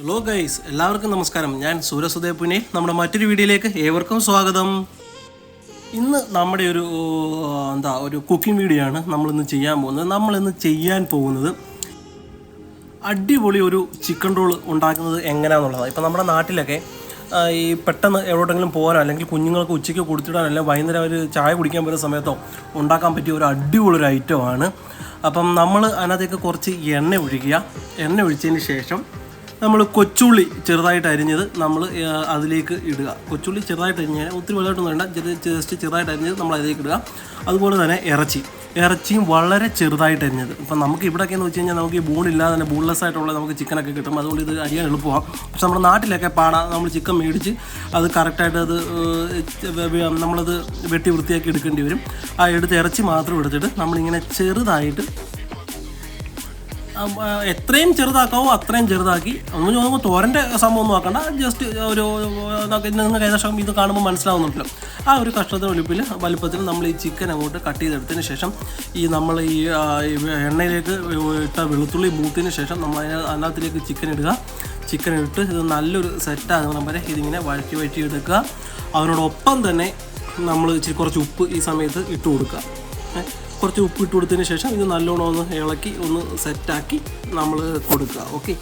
Hello guys എല്ലാവർക്കും നമസ്കാരം. ഞാൻ സൂര്യസുദയ പുനെ നമ്മുടെ മറ്റൊരു വീഡിയോയിലേക്ക് ഏവർക്കും സ്വാഗതം. ഇന്ന് നമ്മുടെ ഒരു എന്താ ഒരു കുക്കിംഗ് വീഡിയോ ആണ് നമ്മളിന്ന് ചെയ്യാൻ പോകുന്നത്. നമ്മളിന്ന് ചെയ്യാൻ പോകുന്നത് അടിപൊളി ഒരു ചിക്കൻ റോൾ ഉണ്ടാക്കുന്നത് എങ്ങനെയാണെന്നുള്ളതാണ് ഇപ്പം നമ്മുടെ നാട്ടിലൊക്കെ ഈ പെട്ടെന്ന് എവിടെയെങ്കിലും പോകാനോ അല്ലെങ്കിൽ കുഞ്ഞുങ്ങൾക്ക് ഉച്ചയ്ക്ക് കൊടുത്തിടാനോ അല്ലെങ്കിൽ വൈകുന്നേരം ഒരു ചായ കുടിക്കാൻ പറ്റുന്ന സമയത്തോ ഉണ്ടാക്കാൻ പറ്റിയ ഒരു അടിപൊളി ഒരു ഐറ്റമാണ് അപ്പം നമ്മൾ അതിനകത്തേക്ക് കുറച്ച് എണ്ണ ഒഴിക്കുക. എണ്ണ ഒഴിച്ചതിന് ശേഷം നമ്മൾ കൊച്ചുള്ളി ചെറുതായിട്ട് അരിഞ്ഞത് നമ്മൾ അതിലേക്ക് ഇടുക. കൊച്ചുള്ളി ചെറുതായിട്ട് അരിഞ്ഞ് ഒത്തിരി വലുതായിട്ടൊന്നും വേണ്ട. ജസ്റ്റ് ചെറുതായിട്ട് അരിഞ്ഞത് നമ്മൾ അതിലേക്ക് ഇടുക. അതുപോലെ തന്നെ ഇറച്ചി. ഇറച്ചിയും വളരെ ചെറുതായിട്ട് അരിഞ്ഞത്. ഇപ്പം നമുക്ക് ഇവിടെയൊക്കെ എന്ന് വെച്ച് കഴിഞ്ഞാൽ നമുക്ക് ഈ ബോണില്ലാതെ തന്നെ ബോൺലെസ് ആയിട്ടുള്ള നമുക്ക് ചിക്കനൊക്കെ കിട്ടും. അതുകൊണ്ട് ഇത് അരിയാൻ എളുപ്പമാണ് പക്ഷെ നമ്മുടെ നാട്ടിലൊക്കെ പാടാ. നമ്മൾ ചിക്കൻ മേടിച്ച് അത് കറക്റ്റായിട്ട് അത് നമ്മളത് വെട്ടി വൃത്തിയാക്കി എടുക്കേണ്ടി വരും. ആ എടുത്ത് ഇറച്ചി മാത്രം എടുത്തിട്ട് നമ്മളിങ്ങനെ ചെറുതായിട്ട് എത്രയും ചെറുതാക്കാവോ അത്രയും ചെറുതാക്കി. ഒന്ന് നോക്കുമ്പോൾ തോരന്റെ സംഭവം ഒന്നും ആക്കണ്ട. ജസ്റ്റ് ഒരു നിങ്ങൾക്ക് ഏകദേശം ഇത് കാണുമ്പോൾ മനസ്സിലാവുന്നുണ്ടല്ലോ. ആ ഒരു കഷ്ണത്തിന് ഒളിപ്പിൽ വലുപ്പത്തിൽ നമ്മൾ ഈ ചിക്കൻ അങ്ങോട്ട് കട്ട് ചെയ്തെടുത്തതിന് ശേഷം ഈ നമ്മൾ ഈ എണ്ണയിലേക്ക് ഇട്ട വെളുത്തുള്ളി മൂത്തതിന് ശേഷം നമ്മൾ അതിന് അതിനകത്തിലേക്ക് ചിക്കൻ ഇടുക. ചിക്കൻ ഇട്ട് ഇത് നല്ലൊരു സെറ്റാകുന്ന വരെ ഇതിങ്ങനെ വഴറ്റി വഴറ്റി എടുക്കുക. അതിനോടൊപ്പം തന്നെ നമ്മൾ ഇച്ചിരി കുറച്ച് ഉപ്പ് ഈ സമയത്ത് ഇട്ട് കൊടുക്കുക. കുറച്ച് ഉപ്പ് ഇട്ട് കൊടുത്തതിന് ശേഷം ഇത് നല്ലോണം ഒന്ന് ഇളക്കി ഒന്ന് സെറ്റാക്കി നമ്മൾ കൊടുക്കുക. ഓക്കെ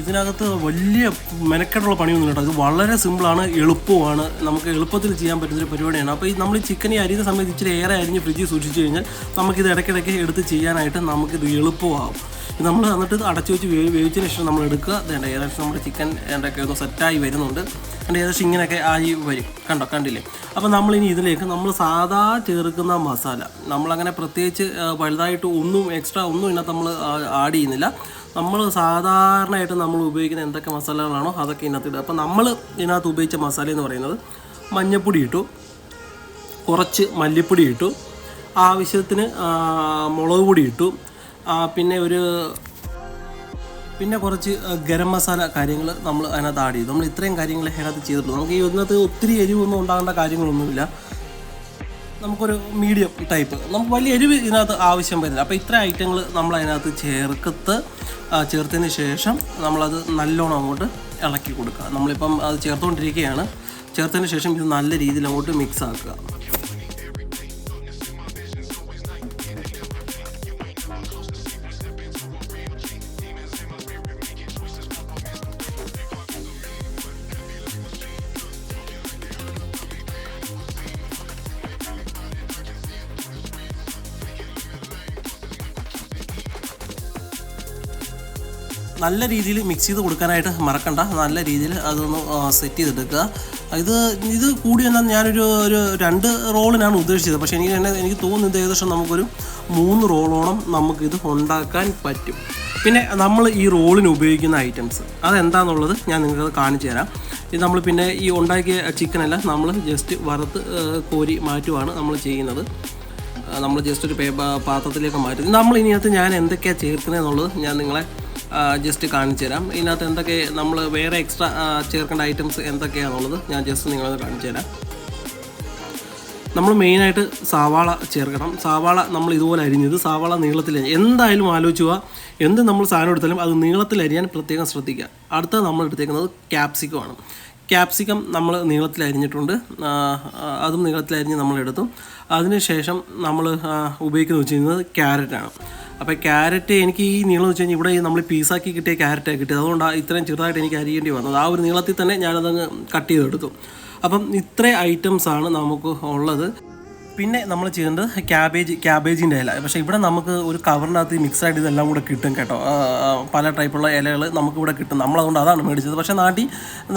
ഇതിനകത്ത് വലിയ മെനക്കെട്ടുള്ള പണിയൊന്നും കേട്ടോ. ഇത് വളരെ സിമ്പിളാണ് എളുപ്പമാണ് നമുക്ക് എളുപ്പത്തിൽ ചെയ്യാൻ പറ്റുന്നൊരു പരിപാടിയാണ്. അപ്പോൾ ഈ നമ്മൾ ഈ ചിക്കൻ ഈ അരിയുന്ന സമയത്ത് ഇച്ചിരി ഏറെ അരിഞ്ഞ് ഫ്രിഡ്ജിൽ സൂക്ഷിച്ചു കഴിഞ്ഞാൽ നമുക്കിത് ഇടയ്ക്കിടയ്ക്ക് എടുത്ത് ചെയ്യാനായിട്ട് നമുക്കിത് എളുപ്പമാകും നമ്മൾ എന്നിട്ട് അടച്ചു വെച്ച് വേവ് വേവിച്ചതിന് ശേഷം നമ്മൾ എടുക്കുക. വേണ്ട ഏകദേശം നമ്മുടെ ചിക്കൻ എന്തൊക്കെ ഒന്ന് സെറ്റായി വരുന്നുണ്ട്. അതിന്റെ ഏകദേശം ഇങ്ങനെയൊക്കെ ആയി വരും. കണ്ടോ കണ്ടില്ലേ? അപ്പോൾ ഇനി ഇതിലേക്ക് നമ്മൾ സാധാ ചേർക്കുന്ന മസാല നമ്മളങ്ങനെ പ്രത്യേകിച്ച് വലുതായിട്ട് ഒന്നും എക്സ്ട്രാ ഒന്നും ഇതിനകത്ത് നമ്മൾ ആഡ് ചെയ്യുന്നില്ല. നമ്മൾ സാധാരണയായിട്ട് നമ്മൾ ഉപയോഗിക്കുന്ന എന്തൊക്കെ മസാലകളാണോ അതൊക്കെ ഇതിനകത്ത് ഇടുക. അപ്പോൾ നമ്മൾ ഇതിനകത്ത് ഉപയോഗിച്ച മസാല എന്ന് പറയുന്നത് മഞ്ഞൾപ്പൊടി ഇട്ടു കുറച്ച് മല്ലിപ്പൊടി ഇട്ടു ആവശ്യത്തിന് മുളക് പൊടി ഇട്ടു പിന്നെ ഒരു പിന്നെ കുറച്ച് ഗരം മസാല കാര്യങ്ങൾ നമ്മൾ അതിനകത്ത് ആഡ് ചെയ്തു. നമ്മൾ ഇത്രയും കാര്യങ്ങൾ അതിനകത്ത് ചെയ്തിട്ടുള്ളൂ. നമുക്ക് ഈ ഇതിനകത്ത് ഒത്തിരി എരിവൊന്നും ഉണ്ടാകേണ്ട കാര്യങ്ങളൊന്നുമില്ല. നമുക്കൊരു മീഡിയം ടൈപ്പ് നമുക്ക് വലിയ എരിവ് ഇതിനകത്ത് ആവശ്യം വരുന്നില്ല. അപ്പോൾ ഇത്ര ഐറ്റങ്ങൾ നമ്മൾ അതിനകത്ത് ചേർക്കത്ത് ചേർത്തതിന് ശേഷം നമ്മളത് നല്ലോണം അങ്ങോട്ട് ഇളക്കി കൊടുക്കുക. നമ്മളിപ്പം അത് ചേർത്തുകൊണ്ടിരിക്കുകയാണ്. ചേർത്തതിന് ശേഷം ഇത് നല്ല രീതിയിൽ അങ്ങോട്ട് മിക്സ് ആക്കുക. നല്ല രീതിയിൽ മിക്സ് ചെയ്ത് കൊടുക്കാനായിട്ട് മറക്കണ്ട. നല്ല രീതിയിൽ അതൊന്ന് സെറ്റ് ചെയ്തെടുക്കുക. ഇത് ഇത് കൂടി എന്നാൽ ഞാനൊരു ഒരു രണ്ട് റോളിനാണ് ഉദ്ദേശിച്ചത്. പക്ഷേ എനിക്ക് തന്നെ എനിക്ക് തോന്നുന്നത് ഏകദേശം നമുക്കൊരു മൂന്ന് റോളോളം നമുക്കിത് ഉണ്ടാക്കാൻ പറ്റും. പിന്നെ നമ്മൾ ഈ റോളിന് ഉപയോഗിക്കുന്ന ഐറ്റംസ് അതെന്താണെന്നുള്ളത് ഞാൻ നിങ്ങൾക്ക് കാണിച്ചു തരാം. ഇത് നമ്മൾ പിന്നെ ഈ ഉണ്ടാക്കിയ ചിക്കനെല്ലാം നമ്മൾ ജസ്റ്റ് വറുത്ത് കോരി മാറ്റുവാണ് നമ്മൾ ചെയ്യുന്നത്. നമ്മൾ ജസ്റ്റ് ഒരു പാത്രത്തിലേക്ക് മാറ്റും നമ്മൾ ഇതിനകത്ത് ഞാൻ എന്തൊക്കെയാണ് ചേർക്കുന്നത് എന്നുള്ളത് ഞാൻ നിങ്ങളെ ജസ്റ്റ് കാണിച്ചു തരാം. ഇതിനകത്ത് എന്തൊക്കെ നമ്മൾ വേറെ എക്സ്ട്രാ ചേർക്കേണ്ട ഐറ്റംസ് എന്തൊക്കെയാണുള്ളത് ഞാൻ ജസ്റ്റ് നിങ്ങളത് കാണിച്ചു തരാം. നമ്മൾ മെയിനായിട്ട് സവാള ചേർക്കണം. സവാള നമ്മൾ ഇതുപോലെ അരിഞ്ഞത് സവാള നീളത്തിൽ എന്തായാലും ആലോചിക്കുക എന്ത് നമ്മൾ സാധനം എടുത്താലും അത് നീളത്തിൽ അരിയാൻ പ്രത്യേകം ശ്രദ്ധിക്കുക. അടുത്ത നമ്മൾ എടുത്തേക്കുന്നത് ക്യാപ്സിക്കം ആണ്. ക്യാപ്സിക്കം നമ്മൾ നീളത്തിൽ അരിഞ്ഞിട്ടുണ്ട്. അതും നീളത്തിൽ അരിഞ്ഞ് നമ്മളെടുത്തു അതിനുശേഷം നമ്മൾ ഉപയോഗിക്കുന്ന വെച്ച് കഴിഞ്ഞാൽ ക്യാരറ്റാണ് അപ്പോൾ ക്യാരറ്റ് എനിക്ക് ഈ നീളം വെച്ച് കഴിഞ്ഞാൽ ഇവിടെ നമ്മൾ പീസാക്കി കിട്ടിയ ക്യാരറ്റാണ് കിട്ടിയത്. അതുകൊണ്ട് ഇത്രയും ചെറുതായിട്ട് എനിക്ക് അരിയേണ്ടി വന്നത്. ആ ഒരു നീളത്തിൽ തന്നെ ഞാനതങ്ങ് കട്ട് ചെയ്തെടുത്തു. അപ്പം ഇത്രയും ഐറ്റംസാണ് നമുക്ക് ഉള്ളത്. പിന്നെ നമ്മൾ ചെയ്യേണ്ടത് ക്യാബേജ് ക്യാബേജിന്റെ ഇല. പക്ഷേ ഇവിടെ നമുക്ക് ഒരു കവറിനകത്ത് മിക്സ് ആയിട്ട് ഇതെല്ലാം കൂടെ കിട്ടും കേട്ടോ. പല ടൈപ്പുള്ള ഇലകൾ നമുക്കിവിടെ കിട്ടും. നമ്മളതുകൊണ്ട് അതാണ് മേടിച്ചത്. പക്ഷേ നാട്ടിൽ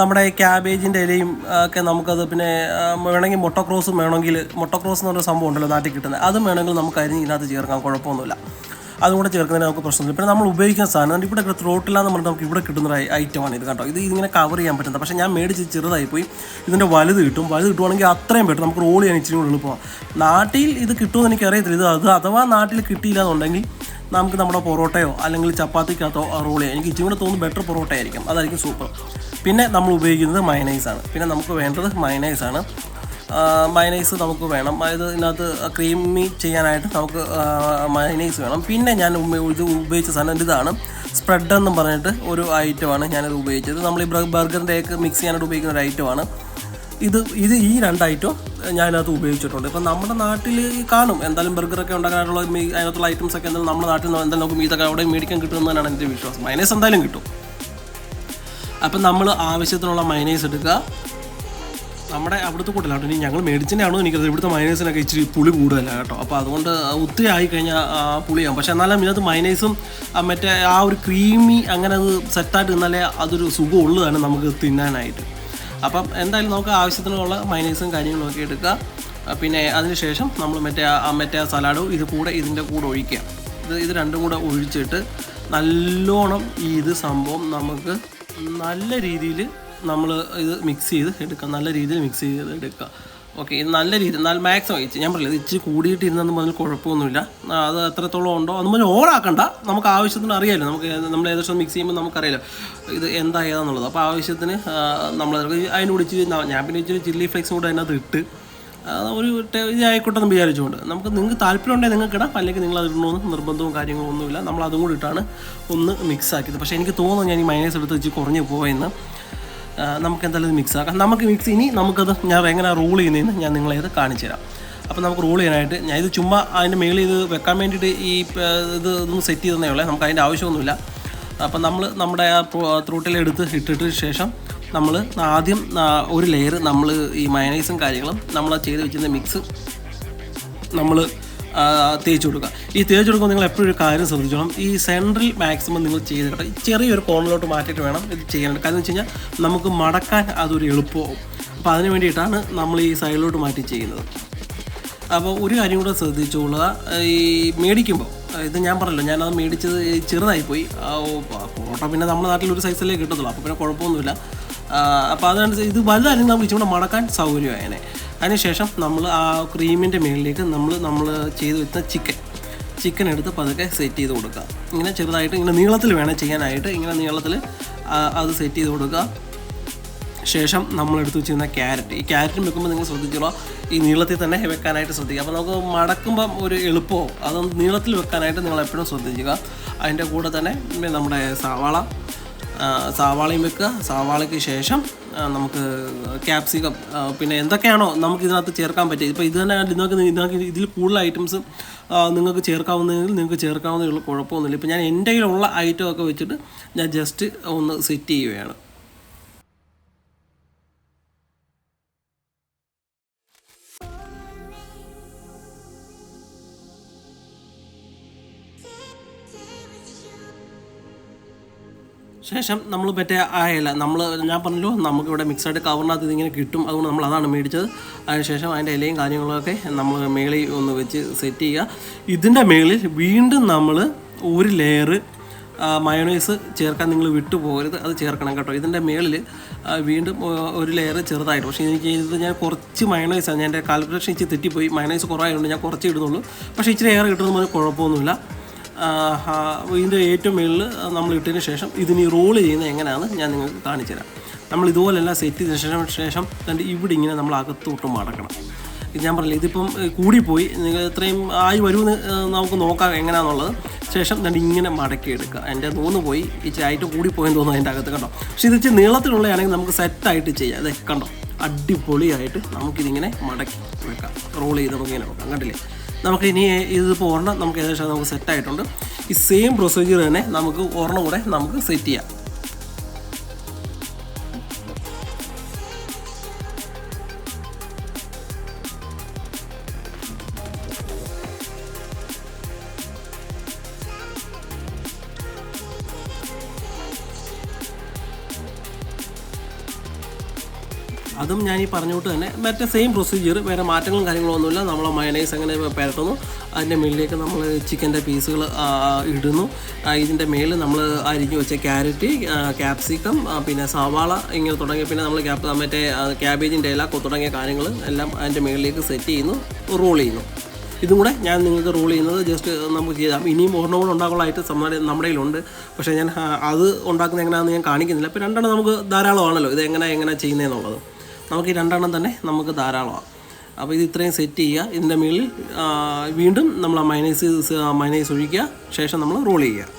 നമ്മുടെ ക്യാബേജിന്റെ ഇലയും ഒക്കെ നമുക്കത് പിന്നെ വേണമെങ്കിൽ മൊട്ടോക്രോസും വേണമെങ്കിൽ മൊട്ടോക്രോസ് എന്ന് പറഞ്ഞ സംഭവം ഉണ്ടല്ലോ നാട്ടിൽ കിട്ടുന്നത് അതും വേണമെങ്കിൽ നമുക്ക് അരിഞ്ഞ് ഇതിനകത്ത് ചേർക്കാം. കുഴപ്പമൊന്നുമില്ല. അതും കൂടെ ചേർക്കുന്നതിന് നമുക്ക് പ്രശ്നമില്ല. പിന്നെ നമ്മൾ ഉപയോഗിക്കുന്ന സാധനം അതുകൊണ്ട് ഇവിടെ ത്രോട്ടില്ലാന്ന് പറഞ്ഞിട്ട് നമുക്ക് ഇവിടെ കിട്ടുന്ന ഒരു ഐറ്റമാണ് ഇത് കേട്ടോ ഇത് ഇങ്ങനെ കവർ ചെയ്യാൻ പറ്റുന്നത്. പക്ഷേ ഞാൻ മേടിച്ച് ചെറുതായി പോയി. ഇതിന്റെ വലുത് കിട്ടും. വലുത് കിട്ടുവാണെങ്കിൽ അത്രയും പറ്റും നമുക്ക് റോൾ ചെയ്യാൻ ഇച്ചിരി കൂടി എളുപ്പമാണ് നാട്ടിൽ ഇത് കിട്ടുമെന്ന് എനിക്കറിയത്തില്ല. ഇത് അത് അഥവാ നാട്ടിൽ കിട്ടിയില്ല എന്നുണ്ടെങ്കിൽ നമുക്ക് നമ്മുടെ പൊറോട്ടയോ അല്ലെങ്കിൽ ചപ്പാത്തിക്കകത്തോ റോൾ ചെയ്യാം. എനിക്ക് ഇച്ചിരി കൂടെ തോന്നുന്നു ബെറ്റർ പൊറോട്ടയായിരിക്കും. അതായിരിക്കും സൂപ്പർ പിന്നെ നമ്മൾ ഉപയോഗിക്കുന്നത് മയനൈസാണ് പിന്നെ നമുക്ക് വേണ്ടത് മയനൈസാണ് മയനൈസ് നമുക്ക് വേണം. അതായത് ഇതിനകത്ത് ക്രീമി ചെയ്യാനായിട്ട് നമുക്ക് മയനൈസ് വേണം. പിന്നെ ഞാൻ ഇത് ഉപയോഗിച്ച സാധനം ഇതാണ്. സ്പ്രെഡ് എന്ന് പറഞ്ഞിട്ട് ഒരു ഐറ്റമാണ് ഞാനിത് ഉപയോഗിച്ചത്. നമ്മൾ ഈ ബർഗറിന്റെ ഒക്കെ മിക്സ് ചെയ്യാനായിട്ട് ഉപയോഗിക്കുന്ന ഒരു ഐറ്റമാണ് ഇത് ഇത് ഈ രണ്ട് ഐറ്റം ഞാനത് ഉപയോഗിച്ചിട്ടുണ്ട്. ഇപ്പം നമ്മുടെ നാട്ടിൽ കാണും. എന്തായാലും ബർഗറൊക്കെ ഉണ്ടാക്കാനുള്ള അതിനകത്തുള്ള ഐറ്റംസ് ഒക്കെ എന്തായാലും നമ്മുടെ നാട്ടിൽ നിന്ന് എന്തായാലും നമുക്ക് ഇതൊക്കെ അവിടെ മേടിക്കാൻ കിട്ടുമെന്നാണ് എന്റെ വിശ്വാസം. മൈനൈസ് എന്തായാലും കിട്ടും. അപ്പം നമ്മൾ ആവശ്യത്തിനുള്ള മൈനൈസ് എടുക്കുക. നമ്മുടെ അവിടുത്തെ കൂട്ടല്ല ഇനി ഞങ്ങൾ മേടിച്ചതിനാണോ എനിക്കത് ഇവിടുത്തെ മൈനേഴ്സിനൊക്കെ ഇച്ചിരി പുളി കൂടുതലാണ് കേട്ടോ. അപ്പോൾ അതുകൊണ്ട് ഒത്തിരി ആയി കഴിഞ്ഞാൽ ആ, പുളിയാവും. പക്ഷേ എന്നാലും ഇതിനകത്ത് മൈനേഴ്സും മറ്റേ ആ ഒരു ക്രീമി അങ്ങനെ അത് സെറ്റായിട്ട് നിന്നാലേ അതൊരു സുഖം ഉള്ളതാണ് നമുക്ക് തിന്നാനായിട്ട്. അപ്പം എന്തായാലും നമുക്ക് ആവശ്യത്തിനുള്ള മൈനേഴ്സും ഒക്കെ എടുക്കുക പിന്നെ അതിനുശേഷം നമ്മൾ മറ്റേ മറ്റേ സലാഡും ഇത് കൂടെ ഇതിന്റെ കൂടെ ഒഴിക്കുക ഇത് ഇത് രണ്ടും കൂടെ ഒഴിച്ചിട്ട് നല്ലോണം ഈ ഇത് സംഭവം നമുക്ക് നല്ല രീതിയിൽ നമ്മൾ ഇത് മിക്സ് ചെയ്ത് എടുക്കാം. നല്ല രീതിയിൽ മിക്സ് ചെയ്ത് എടുക്കുക ഓക്കെ ഇത് നല്ല രീതിയിൽ നല്ല മാക്സിമം ഞാൻ പറയില്ല ഇച്ചിരി കൂടിയിട്ട് ഇരുന്നെന്ന് പറഞ്ഞാൽ കുഴപ്പമൊന്നുമില്ല അത് എത്രത്തോളം ഉണ്ടോ അത് പറഞ്ഞാൽ ഓറാക്കണ്ട നമുക്ക് ആവശ്യത്തിന് അറിയാമല്ലോ നമുക്ക് നമ്മൾ ഏകദേശം മിക്സ് ചെയ്യുമ്പോൾ നമുക്കറിയാലോ ഇത് എന്താ ഏതാന്നുള്ളത് അപ്പോൾ ആവശ്യത്തിന് നമ്മൾ അതിനോട് ഇച്ചിരി ഞാൻ പിന്നെ ഇച്ചിരി ചില്ലി ഫ്ലേക്സും കൂടെ അതിനകത്ത് ഇട്ട് ഒരു ഇതായിക്കോട്ടെ എന്ന് വിചാരിച്ചുകൊണ്ട്. നമുക്ക് നിങ്ങൾക്ക് താല്പര്യം ഉണ്ടെങ്കിൽ നിങ്ങൾക്ക് ഇടാം. അല്ലെങ്കിൽ നിങ്ങൾ അതിടണമെന്ന് നിർബന്ധവും കാര്യങ്ങളും ഒന്നുമില്ല. നമ്മൾ അതും കൂടി ഇട്ടാണ് ഒന്ന് മിക്സ് ആക്കിയത്. പക്ഷേ എനിക്ക് തോന്നുന്നു ഞാൻ ഈ മൈനസ് എടുത്ത് വെച്ച് കുറഞ്ഞു പോയെന്ന്. നമുക്ക് എന്തായാലും മിക്സ് ആക്കാം നമുക്ക് മിക്സ് ഇനി നമുക്കത് ഞാൻ എങ്ങനെ റൂൾ ചെയ്യുന്നതെന്ന് ഞാൻ നിങ്ങളെ ഇത് കാണിച്ചു തരാം. അപ്പോൾ നമുക്ക് റൂൾ ചെയ്യാനായിട്ട് ഞാൻ ഇത് ചുമ്മാ അതിന്റെ മേളിൽ ഇത് വെക്കാൻ വേണ്ടിയിട്ട് ഈ ഇത് ഒന്ന് സെറ്റ് ചെയ്തതേ ഉള്ളേ. നമുക്ക് അതിന്റെ ആവശ്യമൊന്നുമില്ല. അപ്പോൾ നമ്മൾ നമ്മുടെ ആ ത്രൂട്ടിലെടുത്ത് ഇട്ടിട്ട് ശേഷം നമ്മൾ ആദ്യം ഒരു ലെയർ നമ്മൾ ഈ മയനൈസും കാര്യങ്ങളും നമ്മൾ ചെയ്ത് വെച്ചിരുന്ന മിക്സ് നമ്മൾ തേച്ച് കൊടുക്കുക. ഈ തേച്ച് കൊടുക്കുമ്പോൾ നിങ്ങൾ എപ്പോഴും ഒരു കാര്യം ശ്രദ്ധിച്ചോണം ഈ സെൻട്രൽ മാക്സിമം നിങ്ങൾ ചെയ്തിട്ട് ചെറിയൊരു കോണിലോട്ട് മാറ്റിയിട്ട് വേണം ഇത് ചെയ്യാനായിട്ട് കാരണം വെച്ച് കഴിഞ്ഞാൽ നമുക്ക് മടക്കാൻ അതൊരു എളുപ്പമാവും. അപ്പോൾ അതിന് വേണ്ടിയിട്ടാണ് നമ്മൾ ഈ സൈഡിലോട്ട് മാറ്റി ചെയ്യുന്നത്. അപ്പോൾ ഒരു കാര്യം കൂടെ ശ്രദ്ധിച്ചോളുക ഈ മേടിക്കുമ്പോൾ ഇത് ഞാൻ പറഞ്ഞല്ലോ ഞാനത് മേടിച്ചത് ചെറുതായിപ്പോയി. ഫോട്ടോ പിന്നെ നമ്മുടെ നാട്ടിൽ ഒരു സൈസല്ലേ കിട്ടത്തുള്ളൂ. അപ്പോൾ പിന്നെ കുഴപ്പമൊന്നുമില്ല. അപ്പോൾ അതിനനുസരിച്ച് ഇത് വലുതായിരുന്നു നമ്മൾ ഇച്ചിരി കൂടെ മടക്കാൻ സൗകര്യമായേനെ. അതിനുശേഷം നമ്മൾ ആ ക്രീമിന്റെ മുകളിലേക്ക് നമ്മൾ നമ്മൾ ചെയ്ത് വെച്ച ചിക്കൻ. ചിക്കൻ എടുത്ത് പതുക്കെ സെറ്റ് ചെയ്ത് കൊടുക്കുക. ഇങ്ങനെ ചെറുതായിട്ട് ഇങ്ങനെ നീളത്തിൽ വേണം ചെയ്യാനായിട്ട് ഇങ്ങനെ നീളത്തിൽ അത് സെറ്റ് ചെയ്ത് കൊടുക്കുക. ശേഷം നമ്മൾ എടുത്ത് വെച്ചിരുന്ന ക്യാരറ്റ്. ഈ ക്യാരറ്റ് വെക്കുമ്പോൾ നിങ്ങൾ ശ്രദ്ധിച്ചോളൂ ഈ നീളത്തിൽ തന്നെ വെക്കാനായിട്ട് ശ്രദ്ധിക്കുക. അപ്പോൾ നമുക്ക് മടക്കുമ്പം ഒരു എളുപ്പമോ അത് നീളത്തിൽ വെക്കാനായിട്ട് നിങ്ങൾ എപ്പോഴും ശ്രദ്ധിക്കുക. അതിന്റെ കൂടെ തന്നെ നമ്മുടെ സവാള സവാളയും വെക്കുക. സവാളയ്ക്ക് ശേഷം നമുക്ക് ക്യാപ്സിക്കം പിന്നെ എന്തൊക്കെയാണോ നമുക്ക് ഇതിനകത്ത് ചേർക്കാൻ പറ്റുക ഇപ്പോൾ ഇത് തന്നെ നിങ്ങൾക്ക് നിങ്ങൾക്ക് ഇതിൽ കൂടുതൽ ഐറ്റംസ് നിങ്ങൾക്ക് ചേർക്കാവുന്നതെങ്കിൽ നിങ്ങൾക്ക് ചേർക്കാവുന്നതിലുള്ള കുഴപ്പമൊന്നുമില്ല. ഇപ്പോൾ ഞാൻ എന്റെ കയ്യിലുള്ള ഐറ്റം ഒക്കെ വെച്ചിട്ട് ഞാൻ ജസ്റ്റ് ഒന്ന് സെറ്റ് ചെയ്യുകയാണ്. ശേഷം നമ്മൾ മറ്റേ അയല നമ്മൾ ഞാൻ പറഞ്ഞല്ലോ നമുക്കിവിടെ മിക്സായിട്ട് കവറിനകത്ത് ഇതിങ്ങനെ കിട്ടും. അതുകൊണ്ട് നമ്മൾ അതാണ് മേടിച്ചത്. അതിനുശേഷം അതിന്റെ ഇലയും കാര്യങ്ങളൊക്കെ നമ്മൾ മേളിൽ ഒന്ന് വെച്ച് സെറ്റ് ചെയ്യുക. ഇതിന്റെ മേളിൽ വീണ്ടും നമ്മൾ ഒരു ലെയർ മയോണൈസ് ചേർക്കാൻ നിങ്ങൾ വിട്ടു പോകരുത് അത് ചേർക്കണം കേട്ടോ. ഇതിന്റെ മേളിൽ വീണ്ടും ഒരു ലെയർ ചെറുതായിട്ട്. പക്ഷേ എനിക്ക് ഇത് ഞാൻ കുറച്ച് മയോണൈസാണ് ഞാൻ എന്റെ കാൽക്കുലേഷൻ ഇച്ചിരി തെറ്റിപ്പോയി. മയോണൈസ് കുറവായതുകൊണ്ട് ഞാൻ കുറച്ച് ഇടുന്നുള്ളൂ. പക്ഷേ ഇച്ചിരി ഏറെ കിട്ടുന്നത് കുഴപ്പമൊന്നുമില്ല. ഇതിന്റെ ഏറ്റവും മുകളിൽ നമ്മൾ ഇട്ടതിന് ശേഷം ഇതിനി റോൾ ചെയ്യുന്നത് എങ്ങനെയാണെന്ന് ഞാൻ നിങ്ങൾക്ക് കാണിച്ചു തരാം. നമ്മൾ ഇതുപോലെല്ലാം സെറ്റ് ചെയ്ത ശേഷം ശേഷം കണ്ട് ഇവിടെ ഇങ്ങനെ നമ്മൾ അകത്തോട്ട് മടക്കണം. ഞാൻ പറഞ്ഞില്ല ഇതിപ്പം കൂടിപ്പോയി. നിങ്ങൾ ഇത്രയും ആയി വരുമെന്ന് നമുക്ക് നോക്കാം എങ്ങനെയാണെന്നുള്ളത് ശേഷം കണ്ട് ഇങ്ങനെ മടക്കി എടുക്കുക. എന്റെ തോന്ന് പോയി. ഇച്ചിരി ആയിട്ട് കൂടിപ്പോയെന്ന് തോന്നുന്നു അതിന്റെ അകത്ത് കണ്ടോ? പക്ഷേ ഇത് ഇച്ചിരി നീളത്തിലുള്ളതാണെങ്കിൽ നമുക്ക് സെറ്റായിട്ട് ചെയ്യാം. അതെ കണ്ടോ? അടിപൊളിയായിട്ട് നമുക്കിതിങ്ങനെ മടക്കി വെക്കാം. റോൾ ചെയ്ത് നമുക്കിങ്ങനെ വെക്കാം. കണ്ടില്ലേ? നമുക്ക് ഇനി ഇത് പോരണം നമുക്ക് ഏകദേശം നമുക്ക് സെറ്റ് ആയിട്ടുണ്ട് ഈ സെയിം പ്രൊസീജിയർ തന്നെ നമുക്ക് ഒരെണ്ണം കൂടെ നമുക്ക് സെറ്റ് ചെയ്യാം. അതും ഞാൻ ഈ പറഞ്ഞുകൊണ്ട് തന്നെ മറ്റേ സെയിം പ്രൊസീജിയർ വേറെ മാറ്റങ്ങളും കാര്യങ്ങളും ഒന്നുമില്ല. നമ്മൾ മയണൈസ് അങ്ങനെ പരട്ടുന്നു. അതിന്റെ മുകളിലേക്ക് നമ്മൾ ചിക്കന്റെ പീസുകൾ ഇടുന്നു. ഇതിന്റെ മേളിൽ നമ്മൾ അരിഞ്ഞു വെച്ച ക്യാരറ്റ് ക്യാപ്സിക്കം പിന്നെ സവാള ഇങ്ങനെ തുടങ്ങിയ പിന്നെ നമ്മൾ ക്യാപ് മറ്റേ ക്യാബേജിന്റെ ഇല തുടങ്ങിയ കാര്യങ്ങൾ എല്ലാം അതിന്റെ മുകളിലേക്ക് സെറ്റ് ചെയ്യുന്നു റോൾ ചെയ്യുന്നു. ഇതും കൂടെ ഞാൻ നിങ്ങൾക്ക് റോൾ ചെയ്യുന്നത് ജസ്റ്റ് നമുക്ക് ചെയ്യാം. ഇനിയും ഒരെണ്ണം കൂടെ ഉണ്ടാക്കാനുള്ളതായിട്ട് നമ്മുടെ കയ്യിലുണ്ട്. പക്ഷേ ഞാൻ അത് ഉണ്ടാക്കുന്നത് എങ്ങനെയാണെന്ന് ഞാൻ കാണിക്കുന്നില്ല. അപ്പോൾ രണ്ടെണ്ണം നമുക്ക് ധാരാളമാണല്ലോ. ഇത് എങ്ങനെ എങ്ങനെ ചെയ്യുന്നതെന്നുള്ളത്. നമുക്ക് ഈ രണ്ടെണ്ണം തന്നെ നമുക്ക് ധാരാളമാണ് അപ്പോൾ ഇത് ഇത്രയും സെറ്റ് ചെയ്യുക. ഇതിന്റെ മുകളിൽ വീണ്ടും നമ്മൾ ആ മൈനൈസ് മൈനൈസ് ഒഴിക്കുക. ശേഷം നമ്മൾ റോൾ ചെയ്യുക.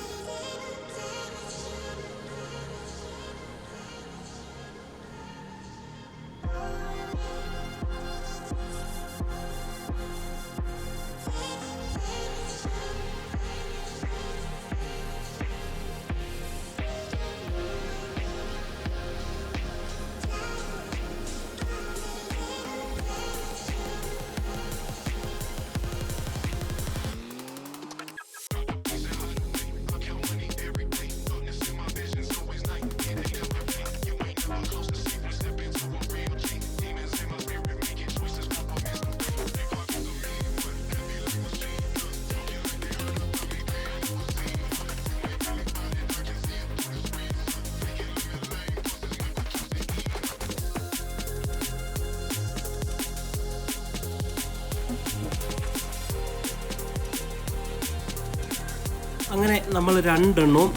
അങ്ങനെ നമ്മൾ രണ്ടെണ്ണവും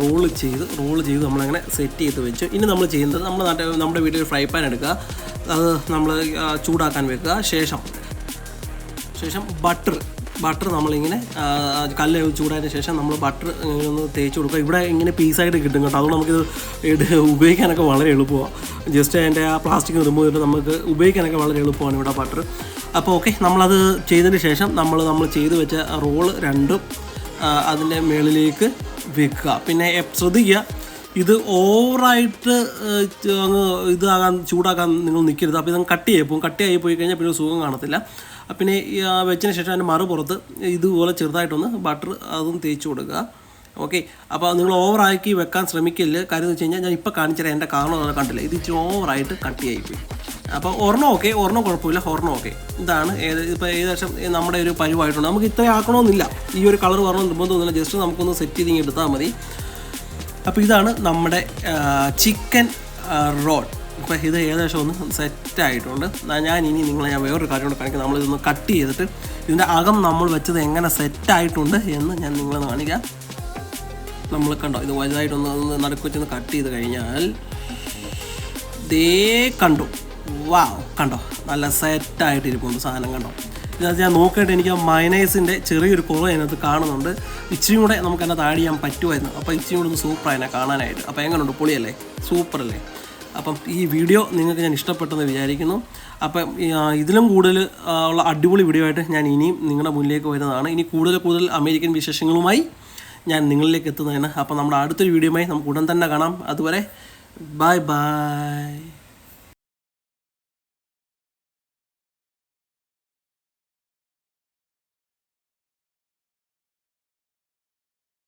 റോൾ ചെയ്ത് റോൾ ചെയ്ത് നമ്മളങ്ങനെ സെറ്റ് ചെയ്ത് വെച്ചു. ഇനി നമ്മൾ ചെയ്യുന്നത് നമ്മൾ നാട്ടിൽ നമ്മുടെ വീട്ടിൽ ഫ്രൈ പാൻ എടുക്കുക. അത് നമ്മൾ ചൂടാക്കാൻ വെക്കുക. ശേഷം ശേഷം ബട്ടർ ബട്ടർ നമ്മളിങ്ങനെ കല്ല് ചൂടായതിനു ശേഷം നമ്മൾ ബട്ടർ ഇങ്ങനെ ഒന്ന് തേച്ച് കൊടുക്കുക. ഇവിടെ ഇങ്ങനെ പീസായിട്ട് കിട്ടും കേട്ടോ. അതുകൊണ്ട് നമുക്കിത് ഉപയോഗിക്കാനൊക്കെ വളരെ എളുപ്പമാണ് ജസ്റ്റ് അതിന്റെ ആ പ്ലാസ്റ്റിക് റിമൂവ് ചെയ്തിട്ട് നമുക്ക് ഉപയോഗിക്കാനൊക്കെ വളരെ എളുപ്പമാണ് ഇവിടെ ബട്ടർ അപ്പോൾ ഓക്കെ നമ്മളത് ചെയ്തതിന് ശേഷം നമ്മൾ നമ്മൾ ചെയ്ത് വെച്ച റോൾ രണ്ടും അതിന്റെ മുകളിലേക്ക് വെക്കുക. പിന്നെ ശ്രദ്ധിക്കുക ഇത് ഓവറായിട്ട് അങ്ങ് ഇതാകാൻ ചൂടാക്കാൻ നിങ്ങൾ നിൽക്കരുത്. അപ്പോൾ ഇതങ്ങ് കട്ട് ചെയ്യും. കട്ട് ആയി പോയി കഴിഞ്ഞാൽ പിന്നെ സുഖം കാണത്തില്ല. പിന്നെ വെച്ചതിന് ശേഷം അതിന്റെ മറുപുറത്ത് ഇതുപോലെ ചെറുതായിട്ടൊന്ന് ബട്ടർ അതും തേച്ച് കൊടുക്കുക. ഓക്കെ അപ്പോൾ നിങ്ങൾ ഓവറാക്കി വെക്കാൻ ശ്രമിക്കില്ല കാര്യം എന്ന് വെച്ച് കഴിഞ്ഞാൽ ഞാൻ ഇപ്പോൾ കാണിച്ചാൽ എന്റെ കാരണം കണ്ടില്ല? ഇത് ഇച്ചിരി ഓവറായിട്ട് കട്ട് ആയിപ്പോയി അപ്പോൾ ഒരെണ്ണം ഓക്കെ ഒരെണ്ണം കുഴപ്പമില്ല ഒരെണ്ണം ഓക്കെ ഇതാണ് ഏത് ഇപ്പോൾ ഏകദേശം നമ്മുടെ ഒരു പരിവായിട്ടുണ്ട് നമുക്ക് ഇത്രയും ആക്കണമെന്നില്ല. ഈ ഒരു കളർ വരണം തോന്നുന്നില്ല. ജസ്റ്റ് നമുക്കൊന്ന് സെറ്റ് ചെയ്ത് എടുത്താൽ മതി. അപ്പോൾ ഇതാണ് നമ്മുടെ ചിക്കൻ റോൾ അപ്പോൾ ഇത് ഏകദേശം ഒന്ന് സെറ്റ് ആയിട്ടുണ്ട്. ഞാൻ ഇനി നിങ്ങളെ ഞാൻ വേറൊരു കാര്യം കൂടെ കാണിക്കാം. നമ്മളിതൊന്ന് കട്ട് ചെയ്തിട്ട് ഇതിന്റെ അകം നമ്മൾ വെച്ചത് എങ്ങനെ സെറ്റ് ആയിട്ടുണ്ട് എന്ന് ഞാൻ നിങ്ങളെ കാണിക്കാം. നമ്മൾ കണ്ടോ ഇത് വലുതായിട്ടൊന്ന് ഒന്ന് നടുക്ക് വെച്ചൊന്ന് കട്ട് ചെയ്ത് കഴിഞ്ഞാൽ ദേ കണ്ടു. വാ കണ്ടോ? നല്ല സെറ്റായിട്ട് ഇരിക്കുന്നു സാധനം കണ്ടോ? ഇതിനകത്ത് ഞാൻ നോക്കിയിട്ട് എനിക്ക് മയനൈസിന്റെ ചെറിയൊരു കുറവ് അതിനകത്ത് കാണുന്നുണ്ട്. ഇച്ചിരി കൂടെ നമുക്ക് എന്നെ താഴെ ചെയ്യാൻ പറ്റുമായിരുന്നു. അപ്പോൾ ഇച്ചിരി കൂടെ ഒന്ന് എന്നെ കാണാനായിട്ട്. അപ്പോൾ എങ്ങനെയുണ്ട് പൊളിയല്ലേ? സൂപ്പറല്ലേ അപ്പം ഈ വീഡിയോ നിങ്ങൾക്ക് ഞാൻ ഇഷ്ടപ്പെട്ടെന്ന് വിചാരിക്കുന്നു. അപ്പം ഇതിലും കൂടുതൽ ഉള്ള അടിപൊളി വീഡിയോ ആയിട്ട് ഞാൻ ഇനിയും നിങ്ങളുടെ മുന്നിലേക്ക് വരുന്നതാണ്. ഇനി കൂടുതൽ കൂടുതൽ അമേരിക്കൻ വിശേഷങ്ങളുമായി ഞാൻ നിങ്ങളിലേക്ക് എത്തുന്നതാണ് അപ്പോൾ നമ്മുടെ അടുത്തൊരു വീഡിയോയുമായി നമുക്ക് ഉടൻ തന്നെ കാണാം. അതുവരെ ബൈ ബൈ